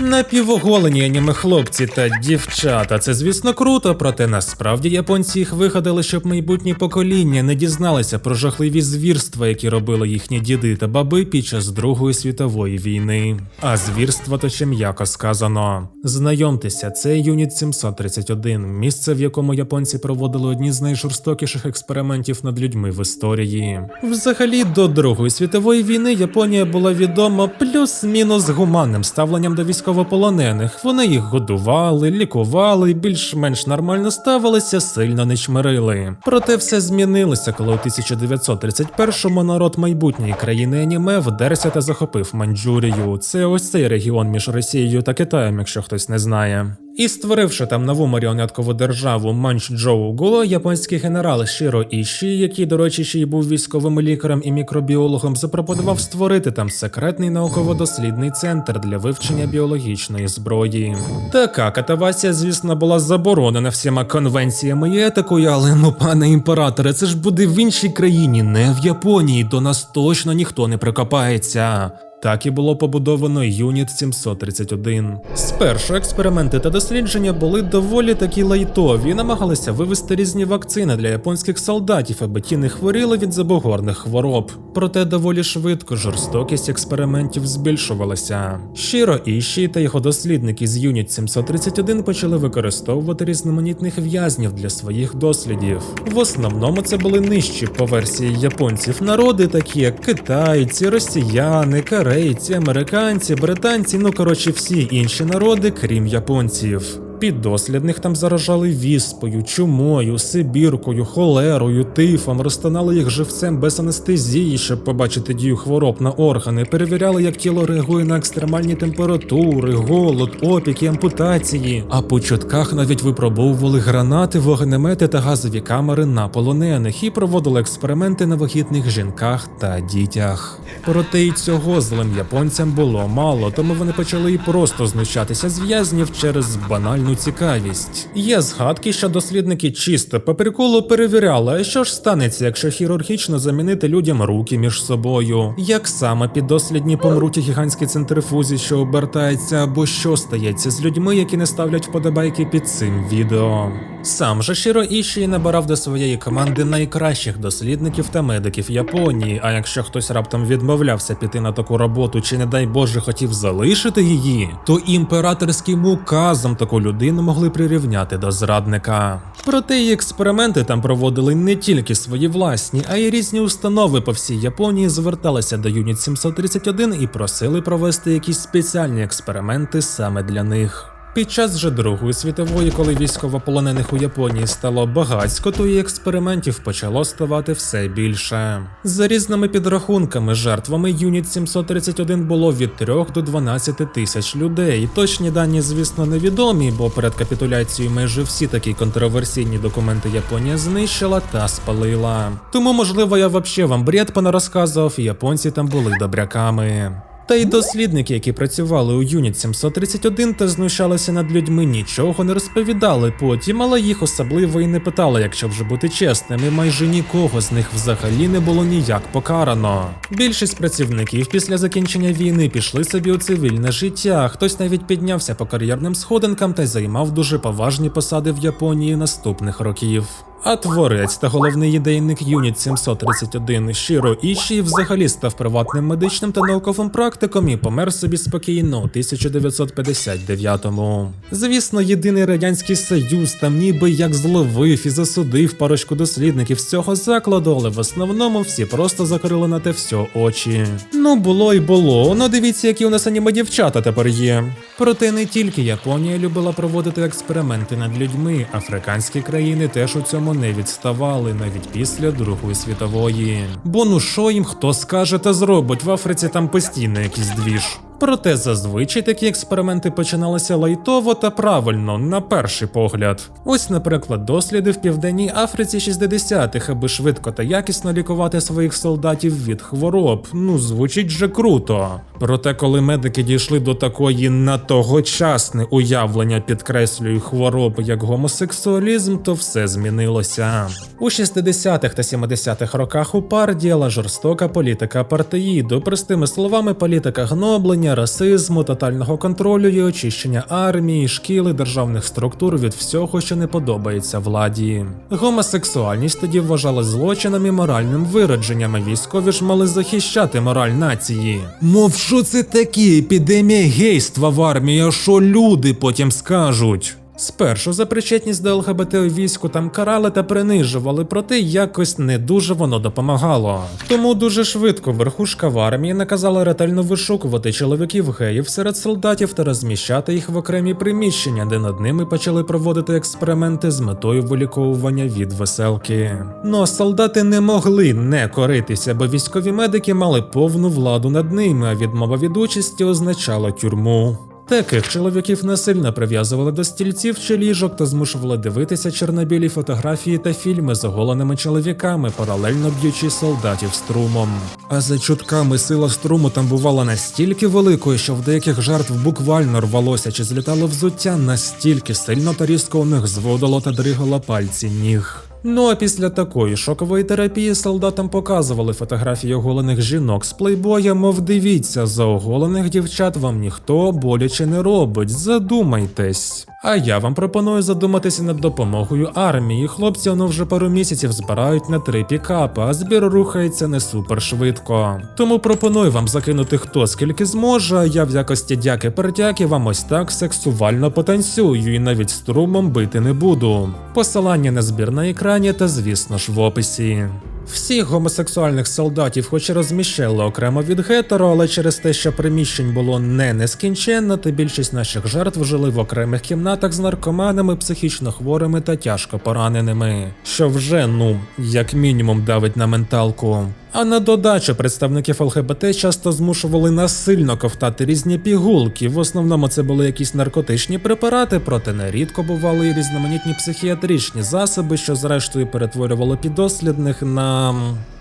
Напівоголені аніме хлопці та дівчата. Це звісно круто, проте насправді японці їх вигадали, щоб майбутні покоління не дізналися про жахливі звірства, які робили їхні діди та баби під час Другої світової війни. А звірства то ще м'яко сказано. Знайомтеся, це юніт 731, місце, в якому японці проводили одні з найжорстокіших експериментів над людьми в історії. Взагалі, до Другої світової війни Японія була відома плюс-мінус гуманним ставленням до військовополонених. Вони їх годували, лікували, більш-менш нормально ставилися, сильно не чмирили. Проте все змінилося, коли у 1931-му народ майбутньої країни аніме вдерся та захопив Маньчжурію. Це ось цей регіон між Росією та Китаєм, якщо хтось не знає. І створивши там нову маріонеткову державу Манчжоу-Го, японський генерал Шіро Іші, який, до речі, ще й був військовим лікарем і мікробіологом, запропонував створити там секретний науково-дослідний центр для вивчення біологічної зброї. Така катавасія, звісно, була заборонена всіма конвенціями і етикою, але ну, пане імператоре, це ж буде в іншій країні, не в Японії. До нас точно ніхто не прикопається. Так і було побудовано Юніт 731. Спершу експерименти та дослідження були доволі такі лайтові і намагалися вивести різні вакцини для японських солдатів, аби ті не хворіли від забогорних хвороб. Проте доволі швидко жорстокість експериментів збільшувалася. Щиро Іші та його дослідники з Юніт 731 почали використовувати різноманітних в'язнів для своїх дослідів. В основному це були нижчі по версії японців народи, такі як китайці, росіяни, корейці, американці, британці, ну коротше, всі інші народи, крім японців. Піддослідних там заражали віспою, чумою, сибіркою, холерою, тифом, розтинали їх живцем без анестезії, щоб побачити дію хвороб на органи, перевіряли, як тіло реагує на екстремальні температури, голод, опіки, ампутації. А по чутках навіть випробовували гранати, вогнемети та газові камери на полонених і проводили експерименти на вагітних жінках та дітях. Проте й цього злим японцям було мало, тому вони почали і просто знущатися з в'язнів через банальну цікавість. Є згадки, що дослідники чисто по приколу перевіряли, що ж станеться, якщо хірургічно замінити людям руки між собою, як саме піддослідні помруть у гігантській центрифузі, що обертається, або що стається з людьми, які не ставлять вподобайки під цим відео. Сам же Шіро Іші набирав до своєї команди найкращих дослідників та медиків Японії. А якщо хтось раптом відмовлявся піти на таку роботу, чи не дай Боже хотів залишити її, то імператорським указом таку людину могли прирівняти до зрадника. Проте її експерименти там проводили не тільки свої власні, а й різні установи по всій Японії зверталися до Юніт 731 і просили провести якісь спеціальні експерименти саме для них. Під час же Другої світової, коли військовополонених у Японії стало багатько, то і експериментів почало ставати все більше. За різними підрахунками, жертвами Юніт 731 було від 3 до 12 тисяч людей. Точні дані, звісно, невідомі, бо перед капітуляцією майже всі такі контроверсійні документи Японія знищила та спалила. Тому, можливо, я вообще вам бред понарозказував, і японці там були добряками. Та й дослідники, які працювали у Юніт 731 та знущалися над людьми, нічого не розповідали потім, але їх особливо і не питали, якщо вже бути чесним, і майже нікого з них взагалі не було ніяк покарано. Більшість працівників після закінчення війни пішли собі у цивільне життя, хтось навіть піднявся по кар'єрним сходинкам та й займав дуже поважні посади в Японії наступних років. А творець та головний ідейник Юніт 731 Шіро Іші взагалі став приватним медичним та науковим практиком і помер собі спокійно у 1959-му. Звісно, єдиний радянський союз там ніби як зловив і засудив парочку дослідників з цього закладу, але в основному всі просто закрили на те все очі. Ну було й було. Ну дивіться, які у нас аніме дівчата тепер є. Проте не тільки Японія любила проводити експерименти над людьми, африканські країни теж у цьому не відставали навіть після Другої світової. Бо ну що їм хто скаже та зробить в Африці там постійно якийсь двіж. Проте зазвичай такі експерименти починалися лайтово та правильно, на перший погляд. Ось, наприклад, досліди в Південній Африці 60-х, аби швидко та якісно лікувати своїх солдатів від хвороб. Ну, звучить же круто. Проте, коли медики дійшли до такої на тогочасне уявлення підкреслюю хвороб як гомосексуалізм, то все змінилося. У 60-х та 70-х роках у пар діяла жорстока політика апартеїду, простими словами, політика гноблення викорінення расизму, тотального контролю і очищення армії, шкіл і державних структур від всього, що не подобається владі. Гомосексуальність тоді вважалась злочином і моральним виродженням, а військові ж мали захищати мораль нації. Мов що це такі епідемія гейства в армії, а що люди потім скажуть? Спершу за причетність до ЛГБТ війську там карали та принижували, проте якось не дуже воно допомагало. Тому дуже швидко верхушка в армії наказала ретельно вишукувати чоловіків геїв серед солдатів та розміщати їх в окремі приміщення, де над ними почали проводити експерименти з метою виліковування від веселки. Но солдати не могли не коритися, бо військові медики мали повну владу над ними, а відмова від участі означала тюрму. Таких чоловіків насильно прив'язували до стільців чи ліжок та змушували дивитися чорнобілі фотографії та фільми з оголеними чоловіками, паралельно б'ючи солдатів струмом. А за чутками сила струму там бувала настільки великою, що в деяких жертв буквально рвалося чи злітало взуття настільки сильно та різко у них зводило та дригало пальці ніг. Ну а після такої шокової терапії солдатам показували фотографії оголених жінок з плейбоя, мов дивіться, за оголених дівчат вам ніхто боляче не робить. Задумайтесь. А я вам пропоную задуматися над допомогою армії. Хлопці воно вже пару місяців збирають на три пікапи, а збір рухається не супер швидко. Тому пропоную вам закинути хто скільки зможе. а Я в якості дяки пердяки вам ось так сексуально потанцюю і навіть струмом бити не буду. Посилання на збір на екрані та, звісно ж, в описі. Всіх гомосексуальних солдатів, хоч і розміщали окремо від гетеро, але через те, що приміщень було не нескінченно, то більшість наших жертв жили в окремих кімнатах з наркоманами, психічно хворими та тяжко пораненими, що вже, ну, як мінімум, давить на менталку. А на додачу представників ЛГБТ часто змушували насильно ковтати різні пігулки. В основному це були якісь наркотичні препарати, проте нерідко бували і різноманітні психіатричні засоби, що зрештою перетворювали підослідних на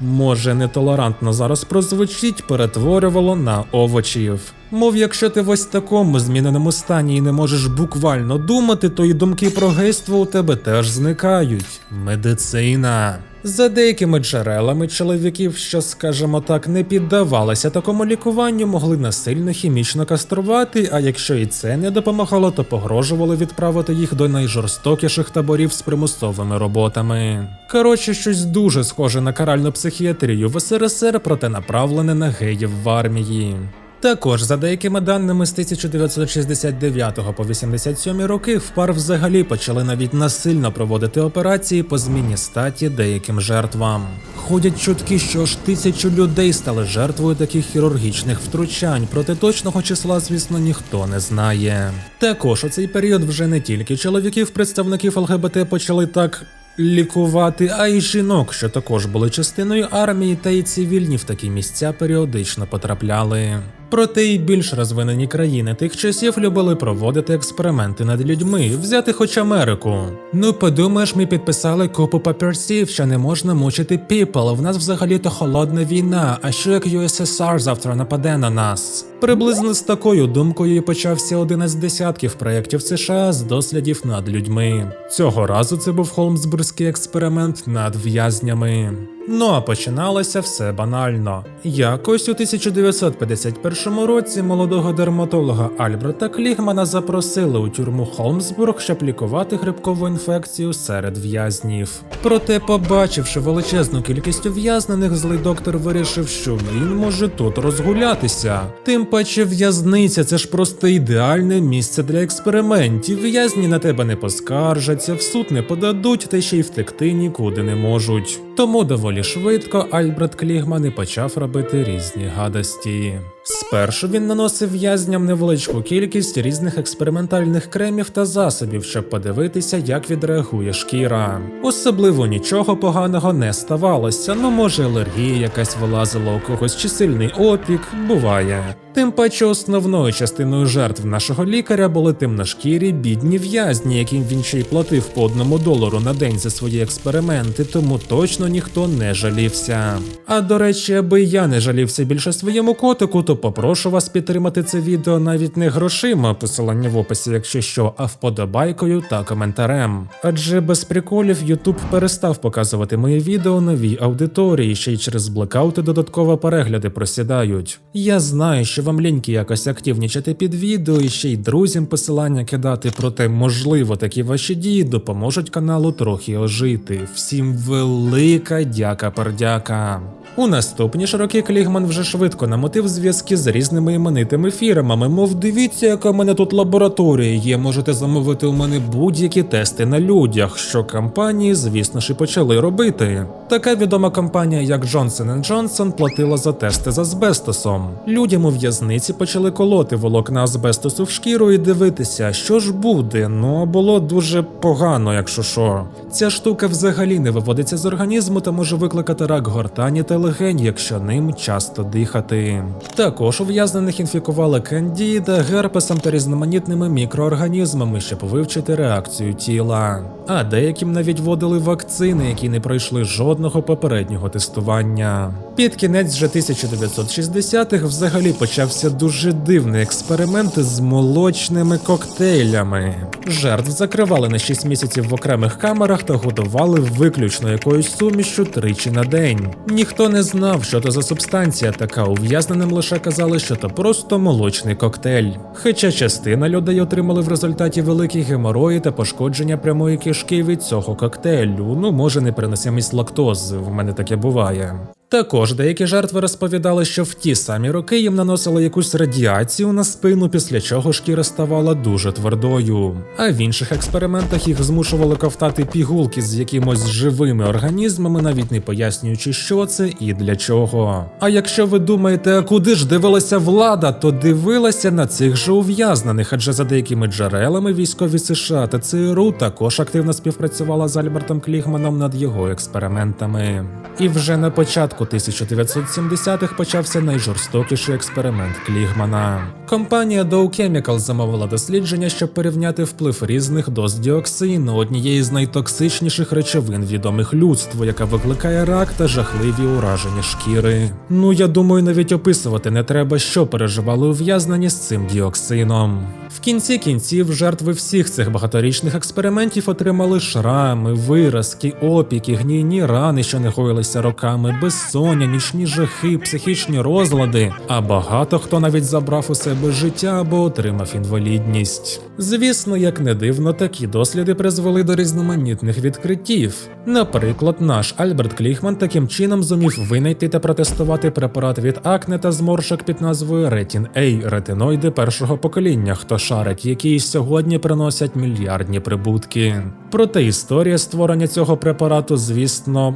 може нетолерантно зараз прозвучить, перетворювало на овочів. Мов, якщо ти в ось такому зміненому стані і не можеш буквально думати, то і думки про гейство у тебе теж зникають. Медицина. За деякими джерелами чоловіків, що, скажімо так, не піддавалися такому лікуванню, могли насильно хімічно каструвати, а якщо і це не допомагало, то погрожували відправити їх до найжорстокіших таборів з примусовими роботами. Коротше, щось дуже схоже на каральну психіатрію в СРСР, проте направлене на геїв в армії. Також, за деякими даними, з 1969 по 87 роки в пар взагалі почали навіть насильно проводити операції по зміні статі деяким жертвам. Ходять чутки, що аж тисячу людей стали жертвою таких хірургічних втручань, проте точного числа, звісно, ніхто не знає. Також у цей період вже не тільки чоловіків, представників ЛГБТ почали так лікувати, а й жінок, що також були частиною армії, та й цивільні в такі місця періодично потрапляли. Проте й більш розвинені країни тих часів любили проводити експерименти над людьми, взяти хоч Америку. Ну подумаєш, ми підписали купу папірців, що не можна мучити people. В нас взагалі-то холодна війна. А що як USSR завтра нападе на нас? Приблизно з такою думкою і почався один із десятків проєктів США з дослідів над людьми. Цього разу це був Холмсбурзький експеримент над в'язнями. Ну а починалося все банально. Якось у 1951 році молодого дерматолога Альберта Клігмана запросили у тюрму Холмсбург, щоб лікувати грибкову інфекцію серед в'язнів. Проте, побачивши величезну кількість ув'язнених, злий доктор вирішив, що він може тут розгулятися. Тим паче в'язниця це ж просто ідеальне місце для експериментів. В'язні на тебе не поскаржаться, в суд не подадуть, та ще й втекти нікуди не можуть. Тому доволі швидко Альбрет Клігман і почав робити різні гадості. Спершу він наносив в'язням невеличку кількість різних експериментальних кремів та засобів, щоб подивитися, як відреагує шкіра. Особливо нічого поганого не ставалося, ну може алергія якась вилазила у когось чи сильний опік, буває. Тим паче основною частиною жертв нашого лікаря були темношкірі бідні в'язні, яким він ще й платив по одному долару на день за свої експерименти, тому точно ніхто не жалівся. А до речі, аби я не жалівся більше своєму котику, то то попрошу вас підтримати це відео навіть не грошима, посилання в описі, якщо що, а вподобайкою та коментарем. Адже без приколів YouTube перестав показувати мої відео новій аудиторії, ще й через блекаути додатково перегляди просідають. Я знаю, що вам ліньки якось активнічати під відео і ще й друзям посилання кидати, проте можливо такі ваші дії допоможуть каналу трохи ожити. Всім велика дяка пердяка. У наступні ж роки Клігман вже швидко намотив зв'язки з різними іменитими фірмами. Мов дивіться, яка в мене тут лабораторія є. Можете замовити у мене будь-які тести на людях, що компанії, звісно ж, і почали робити. Така відома компанія, як Johnson Johnson, платила за тести з азбестосом. Людям у в'язниці почали колоти волокна азбестосу в шкіру і дивитися, що ж буде. Ну було дуже погано, якщо що. Ця штука взагалі не виводиться з організму та може викликати рак гортані та легень, якщо ним часто дихати. Також ув'язнених інфікували кандіда, герпесом та різноманітними мікроорганізмами, щоб вивчити реакцію тіла. А деяким навіть вводили вакцини, які не пройшли жодного попереднього тестування. Під кінець вже 1960-х взагалі почався дуже дивний експеримент з молочними коктейлями. Жертв закривали на 6 місяців в окремих камерах та годували виключно якоюсь сумішю тричі на день. Ніхто не знав, що то за субстанція така. Ув'язненим лише казали, що то просто молочний коктейль. Хоча частина людей отримали в результаті великі геморої та пошкодження прямої кишки від цього коктейлю. Ну, може, непереносимість лактози, в мене таке буває. Також деякі жертви розповідали, що в ті самі роки їм наносили якусь радіацію на спину, після чого шкіра ставала дуже твердою. А в інших експериментах їх змушували ковтати пігулки з якимось живими організмами, навіть не пояснюючи, що це і для чого. А якщо ви думаєте, куди ж дивилася влада, то дивилася на цих же ув'язнених, адже за деякими джерелами військові США та ЦРУ також активно співпрацювала з Альбертом Клігманом над його експериментами. І вже на початку 1970-х почався найжорстокіший експеримент Клігмана. Компанія Dow Chemical замовила дослідження, щоб порівняти вплив різних доз діоксину, однієї з найтоксичніших речовин відомих людству, яка викликає рак та жахливі ураження шкіри. Ну я думаю, навіть описувати не треба, що переживали ув'язнені з цим діоксином. В кінці кінців жертви всіх цих багаторічних експериментів отримали шрами, виразки, опіки, гнійні рани, що не гоїлися роками, безсоння, нічні жахи, психічні розлади. А багато хто навіть забрав у себе життя або отримав інвалідність. Звісно, як не дивно, такі досліди призвели до різноманітних відкриттів. Наприклад, наш Альберт Кліхман таким чином зумів винайти та протестувати препарат від акне та зморшок під назвою Ретін A – ретиноїди першого покоління, хто шарить, які сьогодні приносять мільярдні прибутки. Проте історія створення цього препарату, звісно,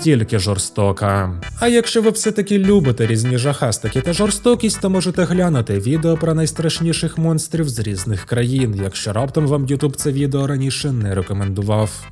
настільки жорстока. А якщо ви все-таки любите різні жахастики та жорстокість, то можете глянути відео про найстрашніших монстрів з різних країн, якщо раптом вам YouTube це відео раніше не рекомендував.